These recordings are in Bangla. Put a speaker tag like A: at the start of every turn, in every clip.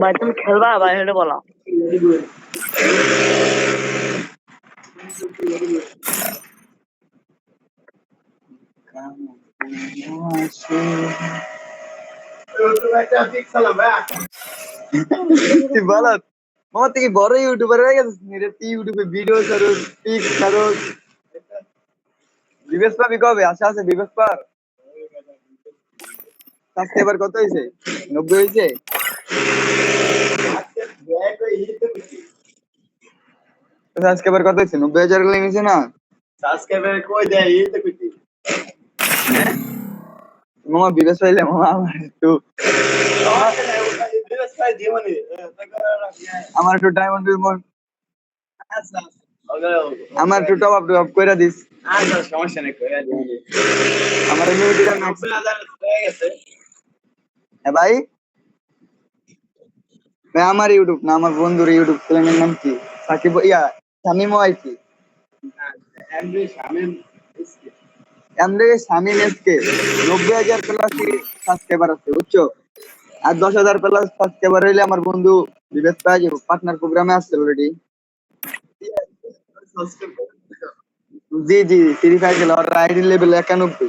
A: ভাই তুমি খেলবা? ভাই এটা বলো।
B: তুই বলো মামা তুই কি বড় ইউটিউবার হয়ে গেছিস নি রে তুই ইউটিউবে ভিডিও করো পিক করো বিবেশ পাবি কবে আশা আছে বিবেশ পার সাবস্ক্রাইবার কত হয়েছে নব্বই হয়েছে সাবস্ক্রাইবার কত হয়েছে নব্বই হাজার লেগেছে না মামা বিবেশ পাইলে মামা আমার একটু আমার একটু ডায়মন্ড আমার একটু টপ আপ টপ দিস।
C: কইরা দিবি
B: আমার হ্যাঁ ভাই? আমার ইউটিউব না আমার বন্ধুর ইউটিউব চ্যানেলের নাম কি? সাকিব ইয়া, শামিম ওয়াইফি এমনি শামিম এসকে নব্বই হাজার প্লাস সাবস্ক্রাইবার আছে, বুঝছ? আর দশ হাজার প্লাস সাবস্ক্রাইবার হইলে আমার বন্ধু বিবেক যাব পার্টনার প্রোগ্রামে আসছে অলরেডি জি জি ফ্রি ফায়ার খেলা, ওর আইডি লেভেল একানব্বই।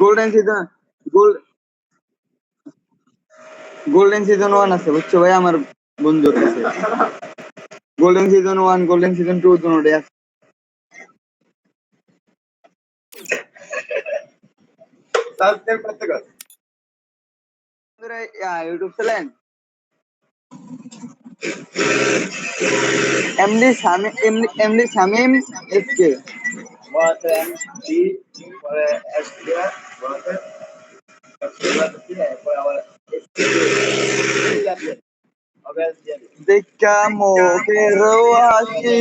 B: Golden season gold golden season one আছে, বুঝছ ভাই? আমার বন্ধুর কাছে। Golden season one golden season two দুটোই আছে।
C: সাবস্ক্রাইব করতে কর
B: বন্ধুরা, yeah, YouTube channel MD Shamim MD MD Shamim SK
C: बहुत एमडी और एसडीआर बहुत
B: দেখা মোকে রোয়াসি